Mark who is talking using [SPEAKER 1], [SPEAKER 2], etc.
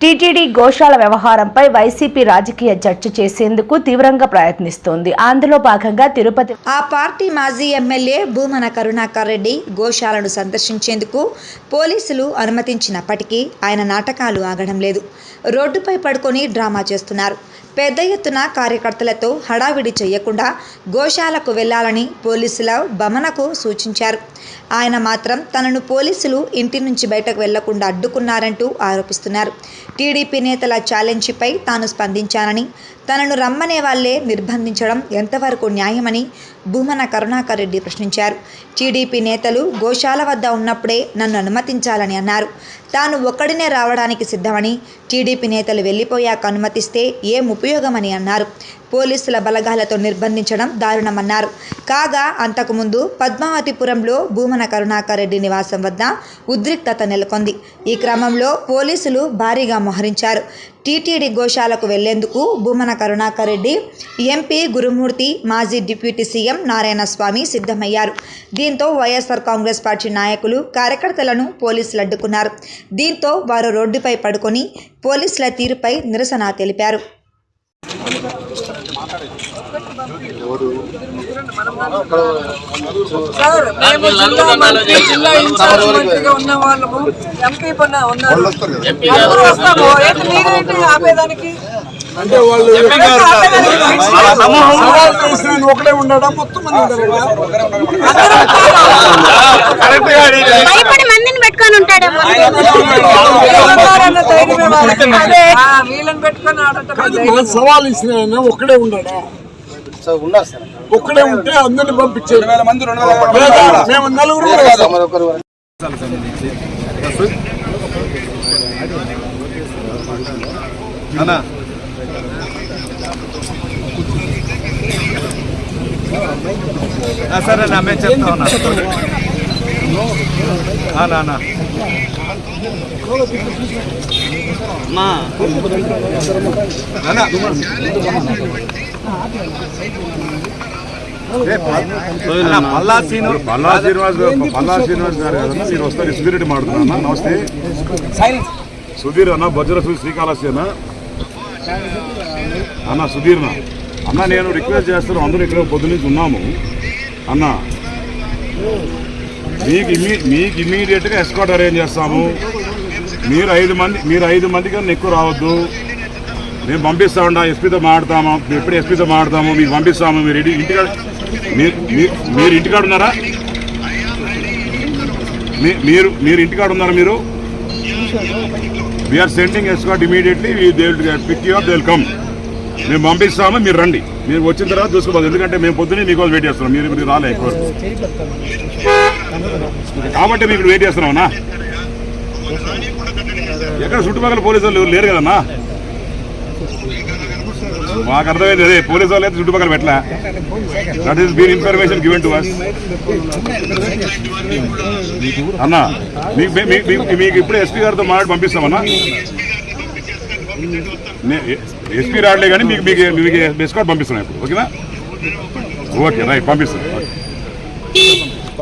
[SPEAKER 1] TTD గోశాల వ్యవహారంపై YCP రాజకీయ చర్చ చేసేందుకు తీవ్రంగా ప్రయత్నిస్తోంది. అందులో భాగంగా తిరుపతి
[SPEAKER 2] ఆ పార్టీ మాజీ ఎమ్మెల్యే భూమన కరుణాకర్ రెడ్డి గోశాలను సందర్శించేందుకు పోలీసులు అనుమతించినప్పటికీ ఆయన నాటకాలు ఆగడం లేదు. రోడ్డుపై పడుకొని డ్రామా చేస్తున్నారు. పెద్ద ఎత్తున కార్యకర్తలతో హడావిడి చేయకుండా గోశాలకు వెళ్ళాలని పోలీసుల బమనకు సూచించారు. ఆయన మాత్రం తనను పోలీసులు ఇంటి నుంచి బయటకు వెళ్ళకుండా అడ్డుకున్నారంటూ ఆరోపిస్తున్నారు. టీడీపీ నేతల ఛాలెంజ్పై తాను స్పందించానని తనను రమ్మనే వాళ్ళే నిర్బంధించడం ఎంతవరకు న్యాయమని భూమన కరుణాకర్ రెడ్డి ప్రశ్నించారు. టీడీపీ నేతలు గోశాల వద్ద ఉన్నప్పుడే నన్ను అనుమతించాలని అన్నారు. తాను ఒక్కడినే రావడానికి సిద్ధమని టీడీపీ నేతలు వెళ్ళిపోయాక అనుమతిస్తే ఏం ఉపయోగమని అన్నారు. పోలీసుల బలగాలతో నిర్బంధించడం దారుణమన్నారు. కాగా అంతకుముందు పద్మావతిపురంలో భూమన కరుణాకర్ రెడ్డి నివాసం వద్ద ఉద్రిక్తత నెలకొంది. ఈ క్రమంలో పోలీసులు భారీగా మోహరించారు. టీటీడీ గోశాలకు వెళ్ళేందుకు భూమన కరుణాకర్ రెడ్డి ఎంపీ గురుమూర్తి మాజీ డిప్యూటీ సీఎం నారాయణస్వామి సిద్ధమయ్యారు. దీంతో వైఎస్ఆర్ కాంగ్రెస్ పార్టీ నాయకులు కార్యకర్తలను పోలీసులు అడ్డుకున్నారు. దీంతో వారు రోడ్డుపై పడుకొని పోలీసుల తీరుపై నిరసన తెలిపారు.
[SPEAKER 3] సార్ మేము జిల్లా మంత్రి జిల్లా ఇన్ఛార్జ్ మంత్రిగా ఉన్న వాళ్ళము ఎంపీ పన్న ఉన్నారు. అందరూ వస్తాము ఏంటి మీరేంటి ఆపేదానికి?
[SPEAKER 4] అంటే వాళ్ళు ఒకడే ఉన్నాడా మొత్తం?
[SPEAKER 5] భయపడి మందిని పెట్టుకొని
[SPEAKER 3] వీళ్ళని పెట్టుకొని ఆడటం
[SPEAKER 4] సవాల్ ఇచ్చిన ఆయన ఒక్కడే ఉన్నాడా ఒక్కడే ఉంటే అందరిని పంపించారు లేదా మేము నలుగురు వస్తాం.
[SPEAKER 6] అన్నా. సరే అన్న మేము చెప్తా ఉన్నా అన్నా. అన్నా, పల్లా సీను
[SPEAKER 7] పల్లా శ్రీనివాస్ గారు పల్లా శ్రీనివాస్ గారు కదన్నా మీరు వస్తారు సుధీర్ రెడ్డి మాట్లాడుతున్నా నమస్తే. సుధీర్ అన్న సుధీర్న అన్న. నేను రిక్వెస్ట్ చేస్తాను అందరూ ఇక్కడ పొద్దు నుంచి ఉన్నాము. అన్న మీకు ఇమ్మీ మీకు ఇమ్మీడియట్గా ఎస్కాట్ అరేంజ్ చేస్తాము. మీరు ఐదు మంది మీరు ఐదు మంది కన్నా ఎక్కువ రావద్దు. మేము పంపిస్తామండి ఎస్పీతో మాట్లాడతాము. మేము ఎప్పుడు ఎస్పీతో మాట్లాడతాము మీకు పంపిస్తాము మీరు ఇంటి ఇంటికాడ మీరు మీ- మీరు ఇంటికాడ ఉన్నారా? మీ- మీరు మీరు ఇంటికాడ ఉన్నారా మీరు? We're sending escort immediately they pick you they will come మేము పంపిస్తాము మీరు రండి. మీరు వచ్చిన తర్వాత చూసుకోవాలి ఎందుకంటే మేము పొద్దున్నే మీకోసం వెయిట్ చేస్తున్నాం. మీరు మీరు రాలే ఎక్కువ. కాబట్టి మీకు వెయిట్ చేస్తున్నామన్నా ఎక్కడ చుట్టుపక్కల పోలీసులు లేరు కదన్నా? మాకు అర్థమైంది అదే పోలీసు వాళ్ళు అయితే చుట్టుపక్కల పెట్టలే that is been information given to us అన్నా మీకు మీ- మీకు ఇప్పుడు ఎస్పీ గారితో మాట్లాడి పంపిస్తామన్నా ఎస్పీ రాడలే కానీ మీకు మీకు మీకు ఎస్కాట్ పంపిస్తున్నాను ఇప్పుడు ఓకేనా ఓకే రైట్ పంపిస్తాం ఓకే